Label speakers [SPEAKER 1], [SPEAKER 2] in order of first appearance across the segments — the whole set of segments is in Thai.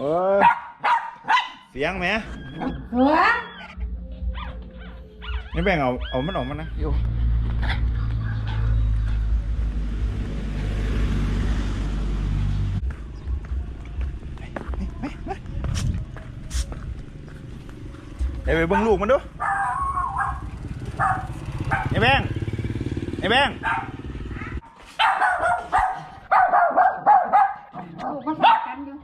[SPEAKER 1] โอ้ยเสียงไหม
[SPEAKER 2] หัว
[SPEAKER 1] นี่แบ่งเอาเอามันออกมานะโยเดี๋ยวไปเบิ่งลูกมันดูไอ้แบงไอ้แบง
[SPEAKER 2] เอามันกัดกันอยู่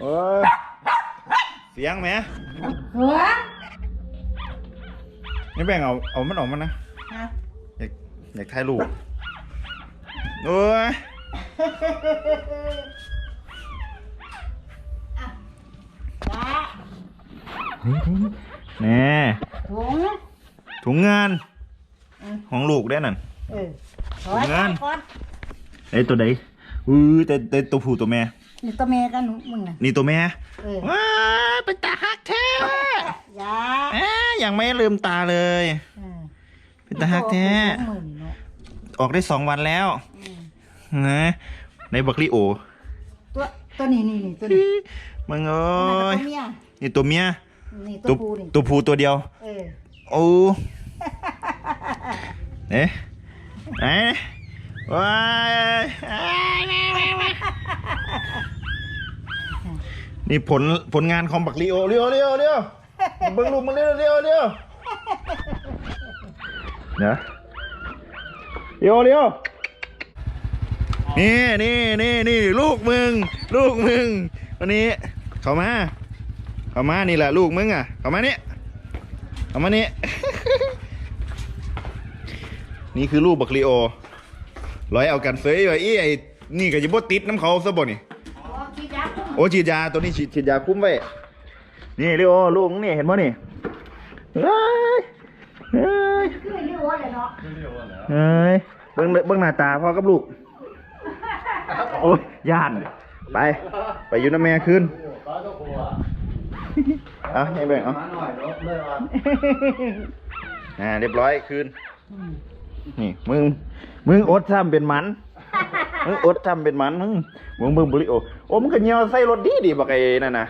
[SPEAKER 1] โอ้ย เสียงไหม
[SPEAKER 2] หัว
[SPEAKER 1] นี่แบ่งเอาเอามันออกมานะ
[SPEAKER 2] ฮะ
[SPEAKER 1] อยากอยากถ่ายรูปโอ้ย
[SPEAKER 2] จ้า
[SPEAKER 1] แน่
[SPEAKER 2] ถุง
[SPEAKER 1] ถุงเงิน
[SPEAKER 2] อืม
[SPEAKER 1] ของลูกได้นั่น
[SPEAKER 2] เออถอย
[SPEAKER 1] งาน
[SPEAKER 2] ก่อน
[SPEAKER 1] ไอ้ตัวใดอือแต่แต่ตัวผู้ตัวแม่
[SPEAKER 2] นี่ตัวเมย์กันหนูมึงน่ะ
[SPEAKER 1] นี่ตัวแม่
[SPEAKER 2] เออ
[SPEAKER 1] ว้าเป็นตาฮักแท้
[SPEAKER 2] ยา
[SPEAKER 1] แอะยังไม่ลืมตาเลย
[SPEAKER 2] เออ
[SPEAKER 1] เป็นตาฮักแท้
[SPEAKER 2] สองหมื่นเนาะ
[SPEAKER 1] ออกได้สองวันแล้ว
[SPEAKER 2] อืม
[SPEAKER 1] นะในบักลิโอ
[SPEAKER 2] ตัวตัวนี้นี่นี่ตัวนี้
[SPEAKER 1] มึงเอ้
[SPEAKER 2] นั่นก็ตั
[SPEAKER 1] ยว
[SPEAKER 2] เมีย
[SPEAKER 1] นี่ตัวเมีย
[SPEAKER 2] นี่ตัวผู้นี่
[SPEAKER 1] ตัวผู้ตัวเดียว
[SPEAKER 2] เออ
[SPEAKER 1] โอ้ เอ๊ะไหนว้าย นี่ผลผลงานของบักลีโอเร็วเร็วเร็วเบิ้งลูกมันเร็วเร็วเร็วเดี๋ยวเร็วเร็วนี่นี่นี่นี่ลูกมึง ลูกมึงวันนี้เข้ามาเข้ามานี่แหละลูกมึงอะเข้ามานี่เข้ามานี่นี่คือลูกบักลีโอร้อยเอากันเฟยไว้อีไอ้นี่ก็จะบ่ติดน้ำเขาซะบ่นี่
[SPEAKER 2] ยักษ์
[SPEAKER 1] โอ้ฉีดยาตัวนี้ฉีดฉีดยาคุ้มไว้ นี่ลีโอลูกมึงนี่เห็นบ่นี่เฮ้ยเฮ้ย
[SPEAKER 2] คือเรียกว่าอะไรเนาะ
[SPEAKER 1] เฮ้ยเบิ่งเบิ่งหน้าตาพ่อกับลูก โอ้ยย่านไป ไปอยู่น้ำแม่คืนเอาให้แบ่งเอาอ่าเรียบร้อยคืน
[SPEAKER 2] อืม
[SPEAKER 1] นี่มึง มึงอดทำเป็นหมัน มึงอดทำเป็นมันมึงมึงมึงบริโอโอ้มึงก็เหี่ยวใส่รถดีดีบักไอ้นั่นน่ะ